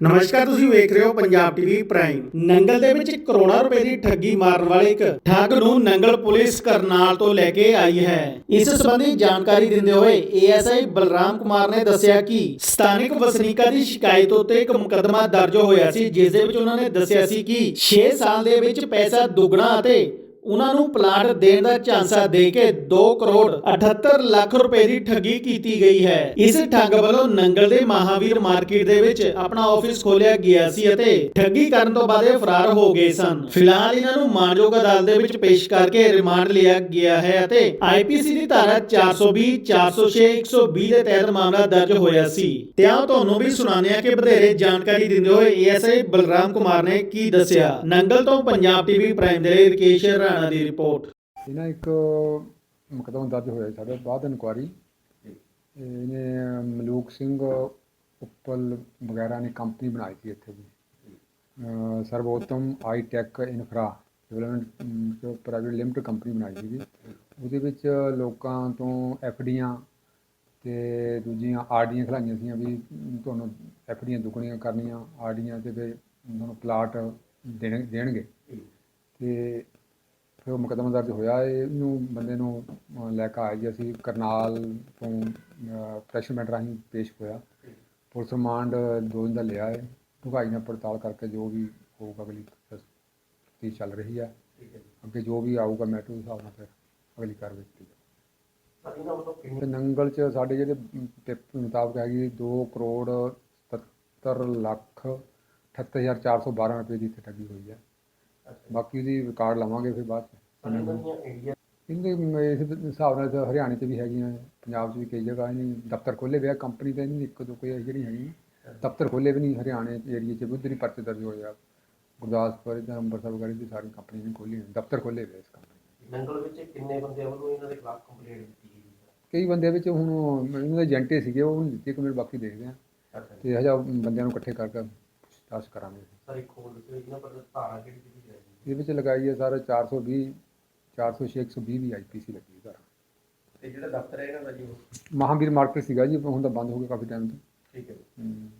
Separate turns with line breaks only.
ਨਮਸਕਾਰ, ਤੁਸੀਂ ਵੇਖ ਰਹੇ ਹੋ ਪੰਜਾਬ ਟੀਵੀ ਪ੍ਰਾਈਮ। ਨੰਗਲ ਦੇ ਵਿੱਚ ਕਰੋੜਾਂ ਰੁਪਏ ਦੀ ਠੱਗੀ ਮਾਰਨ ਵਾਲੇ ਇੱਕ ਠੱਗ ਨੂੰ ਨੰਗਲ ਪੁਲਿਸ ਕਰਨਾਲ ਤੋਂ ਲੈ ਕੇ ਆਈ ਹੈ। ਇਸ ਸੰਬੰਧੀ ਜਾਣਕਾਰੀ ਦਿੰਦੇ ਹੋਏ ਏਐਸਆਈ ਬਲਰਾਮ ਕੁਮਾਰ ਨੇ ਦੱਸਿਆ ਕਿ ਸਥਾਨਕ ਵਸਨੀਕਾਂ ਦੀ ਸ਼ਿਕਾਇਤ ਉੱਤੇ ਇੱਕ ਮੁਕੱਦਮਾ ਦਰਜ ਹੋਇਆ ਸੀ, ਜਿਸ ਦੇ ਵਿੱਚ ਉਹਨਾਂ ਨੇ ਦੱਸਿਆ ਸੀ ਕਿ 6 ਸਾਲ ਦੇ ਵਿੱਚ ਪੈਸਾ ਦੁੱਗਣਾ ਅਤੇ ਉਹਨਾਂ ਨੂੰ ਪਲਾਟ ਦੇਣ ਦਾ ਝਾਂਸਾ ਦੇ ਕੇ 2 ਕਰੋੜ 78 ਲੱਖ ਰੁਪਏ ਦੀ ਠੱਗੀ ਕੀਤੀ ਗਈ ਹੈ। ਇਸ ਠੱਗ ਵੱਲੋਂ ਨੰਗਲ ਦੇ ਮਹਾਵੀਰ ਮਾਰਕੀਟ ਦੇ ਵਿੱਚ ਆਪਣਾ ਆਫਿਸ ਖੋਲਿਆ ਗਿਆ ਸੀ ਅਤੇ ਠੱਗੀ ਕਰਨ ਤੋਂ ਬਾਅਦ ਇਹ ਫਰਾਰ ਹੋ ਗਏ ਸਨ। ਫਿਲਹਾਲ ਇਹਨਾਂ ਨੂੰ ਮਾਨਯੋਗ ਅਦਾਲਤ ਦੇ ਵਿੱਚ ਪੇਸ਼ ਕਰਕੇ ਰਿਮਾਂਡ ਲਿਆ ਗਿਆ ਹੈ ਅਤੇ ਆਈਪੀਸੀ ਦੀ ਧਾਰਾ 420 406 120 ਦੇ ਤਹਿਤ ਮਾਮਲਾ ਦਰਜ ਹੋਇਆ ਸੀ। ਤੇ ਆ ਤੁਹਾਨੂੰ ਵੀ ਸੁਣਾਉਂਦੇ ਹਾਂ ਕਿ ਵਧੇਰੇ ਜਾਣਕਾਰੀ ਦਿੰਦੇ ਹੋਏ ਏਐਸਆਈ ਬਲਰਾਮ ਕੁਮਾਰ ਨੇ ਕੀ ਦੱਸਿਆ। ਨੰਗਲ ਤੋਂ ਪੰਜਾਬ ਟੀਵੀ ਪ੍ਰਾਈਮ ਦੇ ਲਈ ਰਕੇਸ਼ ਰਾਣਾ ਦੀ ਰਿਪੋਰਟ
ਇਹਨਾਂ ਇੱਕ ਮੁਕੱਦਮਾ ਦਰਜ ਹੋਇਆ ਸਾਡੇ ਬਾਅਦ ਇਨਕੁਆਰੀ। ਇਹਨੇ ਮਲੂਕ ਸਿੰਘ ਉੱਪਲ ਵਗੈਰਾ ਨੇ ਕੰਪਨੀ ਬਣਾਈ ਸੀ ਇੱਥੇ ਦੀ। ਅਹ Sarvottam I tech infra development private limited company ਬਣਾਈ ਸੀ ਉਹਦੇ ਵਿੱਚ ਲੋਕਾਂ ਤੋਂ ਐਫਡੀਆਂ ਤੇ ਦੂਜੀਆਂ ਆਰਡੀਆਂ ਖਲਾਈਆਂ ਸੀਆਂ ਵੀ ਤੁਹਾਨੂੰ ਐਫਡੀਆਂ ਦੁੱਗਣੀਆਂ ਕਰਨੀਆਂ, ਆਰਡੀਆਂ ਤੇ ਫਿਰ ਤੁਹਾਨੂੰ ਪਲਾਟ ਦੇਣ, ਦੇਣਗੇ। ਤੇ ਫਿਰ ਉਹ ਮੁਕੱਦਮਾ ਦਰਜ ਹੋਇਆ ਇਹਨੂੰ ਬੰਦੇ ਨੂੰ ਲੈ ਕੇ ਆਏ ਜੀ ਅਸੀਂ ਕਰਨਾਲ ਤੋਂ ਪ੍ਰੈਸ਼ਰਮੈਂਟ ਰਾਹੀਂ ਪੇਸ਼ ਹੋਇਆ। ਪੁਲਿਸ ਰਿਮਾਂਡ ਦੋ ਦਿਨ ਦਾ ਲਿਆ ਹੈ। ਢੁਕਾਈ ਨਾਲ ਪੜਤਾਲ ਕਰਕੇ ਜੋ ਵੀ ਹੋਊਗਾ ਅਗਲੀ ਤਫਤੀਸ਼ ਚੱਲ ਰਹੀ ਹੈ। ਅੱਗੇ ਜੋ ਵੀ ਆਊਗਾ ਮੈਟਰ ਦੇ ਹਿਸਾਬ ਨਾਲ ਫਿਰ ਅਗਲੀ ਕਾਰਵਾਈ ਕੀਤੀ ਜਾਊਗੀ ਤੇ ਨੰਗਲ ਚ ਸਾਡੇ ਜਿਹੜੇ ਪੇਪਰ ਮੁਤਾਬਕ ਹੈਗੀ 2 ਕਰੋੜ 77 ਲੱਖ 78412 ਰੁਪਏ ਦੀ ਇੱਥੇ ਠੱਗੀ ਹੋਈ ਹੈ। ਬਾਕੀ ਉਹਦੀ ਰਿਕਾਰਡ ਲਵਾਂਗੇ ਫਿਰ ਬਾਅਦ ਚ। ਇਹਦੇ ਇਸ ਹਿਸਾਬ ਨਾਲ ਤਾਂ ਹਰਿਆਣੇ 'ਚ ਵੀ ਹੈਗੀਆਂ ਪੰਜਾਬ 'ਚ ਵੀ ਕਈ ਜਗ੍ਹਾ ਨਹੀਂ ਦਫ਼ਤਰ ਖੋਲੇ ਵਿਆ ਕੰਪਨੀ ਤਾਂ ਨਹੀਂ ਇੱਕ ਦੋ ਕੋਈ ਇਹੋ ਜਿਹੜੀ ਹੈਗੀ ਦਫ਼ਤਰ ਖੋਲੇ ਵੀ ਨਹੀਂ ਹਰਿਆਣੇ ਏਰੀਏ 'ਚ ਵੀ ਉੱਧਰ ਹੀ ਪਰਚੇ ਦਰਜ ਹੋਏ ਆ। ਗੁਰਦਾਸਪੁਰ ਜਾਂ ਅੰਮ੍ਰਿਤਸਰ ਵਗੈਰਾ ਦੀ ਸਾਰੀ ਕੰਪਨੀ ਨੇ ਖੋਲੀ ਦਫ਼ਤਰ ਖੋਲੇ ਵਿਆ ਇਸ ਕੰਪਨੀ
ਨੰਗਲ ਵਿੱਚ ਕਿੰਨੇ ਬੰਦਿਆਂ ਵੱਲੋਂ ਇਹਨਾਂ ਦੇ ਖਿਲਾਫ ਕੰਪਲੇਂਟ ਦਿੱਤੀ
ਕਈ ਬੰਦਿਆਂ ਵਿੱਚ ਹੁਣ ਇਹਨਾਂ ਦੇ ਏਜੰਟੇ ਸੀਗੇ ਉਹ ਨਹੀਂ ਦਿੱਤੀ ਕਮੇਟ ਬਾਕੀ ਦੇਖਦੇ ਆ ਤੇ ਹਜਾ ਬੰਦਿਆਂ ਨੂੰ ਇਕੱਠੇ ਕਰਕੇ ਪੁੱਛਤਾਛ ਕਰਾਂਗੇ।
ਸਰ ਇੱਕ ਹੋਰ ਦੱਸੋ ਇਹਨਾਂ ਪਰ ਧਾਰਾ ਕਿਹੜੀ ਕਿਹੜੀ ਜਾਏਗੀ
ਇਹਦੇ ਵਿੱਚ ਲਗਾਈ ਹੈ ਸਰ 420 406 120 ਵੀ ਆਈਪੀਸੀ ਲੱਗੀ ਹੈ ਸਰ।
ਤੇ ਜਿਹੜਾ ਦਫ਼ਤਰ ਹੈ ਇਹਨਾਂ ਦਾ ਜੀ ਉਹ?
ਮਹਾਵੀਰ ਮਾਰਕੀਟ ਸੀਗਾ ਜੀ ਹੁਣ ਤਾਂ ਬੰਦ ਹੋ ਗਿਆ ਕਾਫੀ ਟਾਈਮ ਤੋਂ।
ਠੀਕ ਹੈ
ਹਮ,